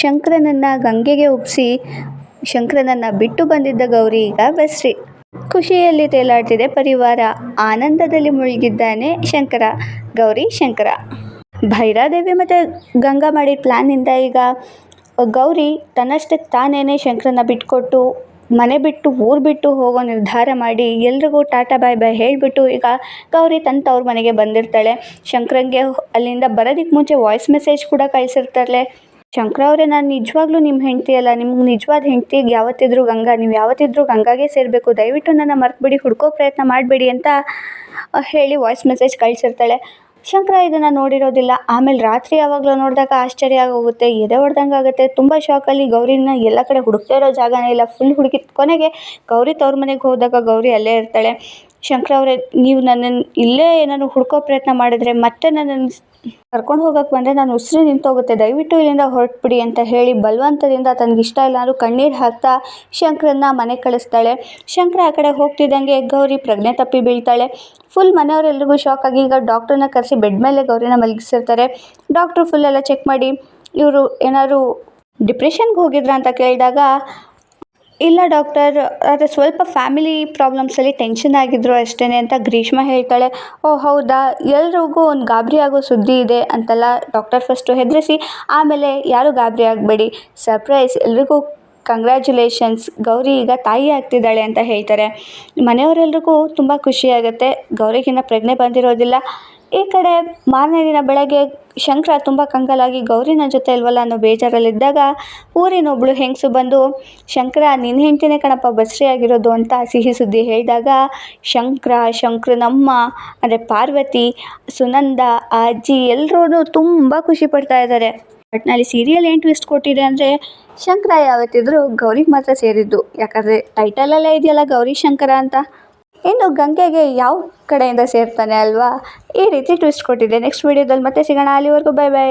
ಶಂಕರನನ್ನು ಗಂಗೆಗೆ ಒಪ್ಪಿಸಿ ಶಂಕರನನ್ನು ಬಿಟ್ಟು ಬಂದಿದ್ದ ಗೌರಿ ಈಗ ಬಸ್ರಿ ಖುಷಿಯಲ್ಲಿ ತೇಲಾಡ್ತಿದೆ ಪರಿವಾರ. ಆನಂದದಲ್ಲಿ ಮುಳುಗಿದ್ದಾನೆ ಶಂಕರ, ಗೌರಿ ಶಂಕರ. ಭೈರಾದೇವಿ ಮತ್ತು ಗಂಗಾ ಮಾಡಿದ ಪ್ಲ್ಯಾನಿಂದ ಈಗ ಗೌರಿ ತನ್ನಷ್ಟಕ್ಕೆ ತಾನೇನೆ ಶಂಕರನ್ನ ಬಿಟ್ಕೊಟ್ಟು ಮನೆ ಬಿಟ್ಟು, ಊರು ಬಿಟ್ಟು ಹೋಗೋ ನಿರ್ಧಾರ ಮಾಡಿ ಎಲ್ರಿಗೂ ಟಾಟಾ ಬಾಯ್ ಬಾಯ್ ಹೇಳಿಬಿಟ್ಟು ಈಗ ಗೌರಿ ತನ್ನ ತವ್ರ ಮನೆಗೆ ಬಂದಿರ್ತಾಳೆ. ಶಂಕರಂಗೆ ಅಲ್ಲಿಂದ ಬರೋದಕ್ಕೆ ಮುಂಚೆ ವಾಯ್ಸ್ ಮೆಸೇಜ್ ಕೂಡ ಕಳಿಸಿರ್ತಾಳೆ. ಶಂಕರ ಅವರೇ, ನಾನು ನಿಜವಾಗ್ಲೂ ನಿಮ್ಮ ಹೆಂಡತಿ ಅಲ್ಲ, ನಿಮ್ಗೆ ನಿಜವಾದ ಹೆಂಡತಿ ಯಾವತ್ತಿದ್ರೂ ಗಂಗಾ, ನೀವು ಯಾವತ್ತಿದ್ರೂ ಗಂಗಾಗೆ ಸೇರಬೇಕು. ದಯವಿಟ್ಟು ನನ್ನ ಮರ್ತುಬಿಡಿ, ಹುಡ್ಕೋ ಪ್ರಯತ್ನ ಮಾಡಬೇಡಿ ಅಂತ ಹೇಳಿ ವಾಯ್ಸ್ ಮೆಸೇಜ್ ಕಳಿಸಿರ್ತಾಳೆ. ಶಂಕರ, ಇದನ್ನು ನೋಡಿರೋದಿಲ್ಲ. ಆಮೇಲೆ ರಾತ್ರಿ ಯಾವಾಗಲೂ ನೋಡಿದಾಗ ಆಶ್ಚರ್ಯ ಆಗೋಗುತ್ತೆ. ಎದೆ ಹೊಡೆದಂಗಾಗುತ್ತೆ ತುಂಬ ಶಾಕಲ್ಲಿ ಗೌರಿನ ಎಲ್ಲ ಕಡೆ ಹುಡುಕ್ತಾ ಇರೋ ಜಾಗನೇ ಇಲ್ಲ. ಫುಲ್ ಹುಡುಕಿದ ಕೊನೆಗೆ ಗೌರಿ ತವ್ರ ಮನೆಗೆ ಹೋದಾಗ ಗೌರಿ ಅಲ್ಲೇ ಇರ್ತಾಳೆ. ಶಂಕರ ಅವರೇ, ನೀವು ನನ್ನನ್ನು ಇಲ್ಲೇ ಏನಾದ್ರು ಹುಡ್ಕೋ ಪ್ರಯತ್ನ ಮಾಡಿದ್ರೆ ಮತ್ತೆ ನನ್ನನ್ನು ಕರ್ಕೊಂಡು ಹೋಗಕ್ಕೆ ಬಂದರೆ ನಾನು ಉಸಿರು ನಿಂತೋಗುತ್ತೆ. ದಯವಿಟ್ಟು ಇಲ್ಲಿಂದ ಹೊರಟ್ಬಿಡಿ ಅಂತ ಹೇಳಿ ಬಲವಂತದಿಂದ ತನಗೆ ಇಷ್ಟ ಇಲ್ಲ ಅಂದರೂ ಕಣ್ಣೀರು ಹಾಕ್ತಾ ಶಂಕರನ್ನ ಮನೆ ಕಳಿಸ್ತಾಳೆ. ಶಂಕರ ಆ ಕಡೆ ಹೋಗ್ತಿದ್ದಂಗೆ ಗೌರಿ ಪ್ರಜ್ಞೆ ತಪ್ಪಿ ಬೀಳ್ತಾಳೆ. ಫುಲ್ ಮನೆಯವರೆಲ್ಲರಿಗೂ ಶಾಕ್ ಆಗಿ ಈಗ ಡಾಕ್ಟ್ರನ್ನ ಕರೆಸಿ ಬೆಡ್ ಮೇಲೆ ಗೌರಿನ ಮಲಗಿಸಿರ್ತಾರೆ. ಡಾಕ್ಟ್ರು ಫುಲ್ ಎಲ್ಲ ಚೆಕ್ ಮಾಡಿ, ಇವರು ಏನಾದ್ರು ಡಿಪ್ರೆಷನ್ಗೆ ಹೋಗಿದ್ರಾ ಅಂತ ಕೇಳಿದಾಗ ಇಲ್ಲ ಡಾಕ್ಟರ್, ಆದರೆ ಸ್ವಲ್ಪ ಫ್ಯಾಮಿಲಿ ಪ್ರಾಬ್ಲಮ್ಸಲ್ಲಿ ಟೆನ್ಷನ್ ಆಗಿದ್ರು ಅಷ್ಟೇ ಅಂತ ಗ್ರೀಷ್ಮ ಹೇಳ್ತಾಳೆ. ಓ ಹೌದಾ, ಎಲ್ರಿಗೂ ಒಂದು ಗಾಬರಿ ಆಗೋ ಸುದ್ದಿ ಇದೆ ಅಂತೆಲ್ಲ ಡಾಕ್ಟರ್ ಫಸ್ಟು ಹೆದರಿಸಿ, ಆಮೇಲೆ ಯಾರೂ ಗಾಬರಿ ಆಗಬೇಡಿ ಸರ್ಪ್ರೈಸ್ ಎಲ್ರಿಗೂ ಕಂಗ್ರ್ಯಾಚುಲೇಷನ್ಸ್ ಗೌರಿ ಈಗ ತಾಯಿ ಆಗ್ತಿದ್ದಾಳೆ ಅಂತ ಹೇಳ್ತಾರೆ. ಮನೆಯವರೆಲ್ರಿಗೂ ತುಂಬ ಖುಷಿಯಾಗುತ್ತೆ ಗೌರಿಗಿನ್ನ ಪ್ರಜ್ಞೆ ಬಂದಿರೋದಿಲ್ಲ. ಈ ಕಡೆ ಮಾರನೇ ದಿನ ಬೆಳಗ್ಗೆ ಶಂಕರ ತುಂಬ ಕಂಗಾಲಾಗಿ ಗೌರಿನ ಜೊತೆ ಇಲ್ವಲ್ಲ ಅನ್ನೋ ಬೇಜಾರಲ್ಲಿದ್ದಾಗ ಊರಿನೊಬ್ಬಳು ಹೆಂಗಸು ಬಂದು, ಶಂಕರ ನಿನ್ನ ಹೆಂಡ್ತಿನೇ ಕಣಪ್ಪ ಬಸ್ರಿ ಆಗಿರೋದು ಅಂತ ಸಿಹಿ ಸುದ್ದಿ ಹೇಳಿದಾಗ, ಶಂಕರ ಶಂಕರನಮ್ಮ ಅಂದರೆ ಪಾರ್ವತಿ, ಸುನಂದ, ಅಜ್ಜಿ ಎಲ್ಲರೂ ತುಂಬ ಖುಷಿ ಪಡ್ತಾ ಇದ್ದಾರೆ. ಬಟ್ನಲ್ಲಿ ಸೀರಿಯಲ್ ಏನು ಟ್ವಿಸ್ಟ್ ಕೊಟ್ಟಿದೆ ಅಂದರೆ, ಶಂಕರ ಯಾವತ್ತಿದ್ರೂ ಗೌರಿಗೆ ಮಾತ್ರ ಸೇರಿದ್ದು. ಯಾಕಂದರೆ ಟೈಟಲಲ್ಲೇ ಇದೆಯಲ್ಲ ಗೌರಿ ಶಂಕರ ಅಂತ. ಇನ್ನು ಗಂಗೆಗೆ ಯಾವ ಕಡೆಯಿಂದ ಸೇರ್ತಾನೆ ಅಲ್ವಾ? ಈ ರೀತಿ ಟ್ವಿಸ್ಟ್ ಕೊಟ್ಟಿದೆ. ನೆಕ್ಸ್ಟ್ ವೀಡಿಯೋದಲ್ಲಿ ಮತ್ತೆ ಸಿಗೋಣ. ಅಲ್ಲಿವರೆಗೂ ಬೈ ಬೈ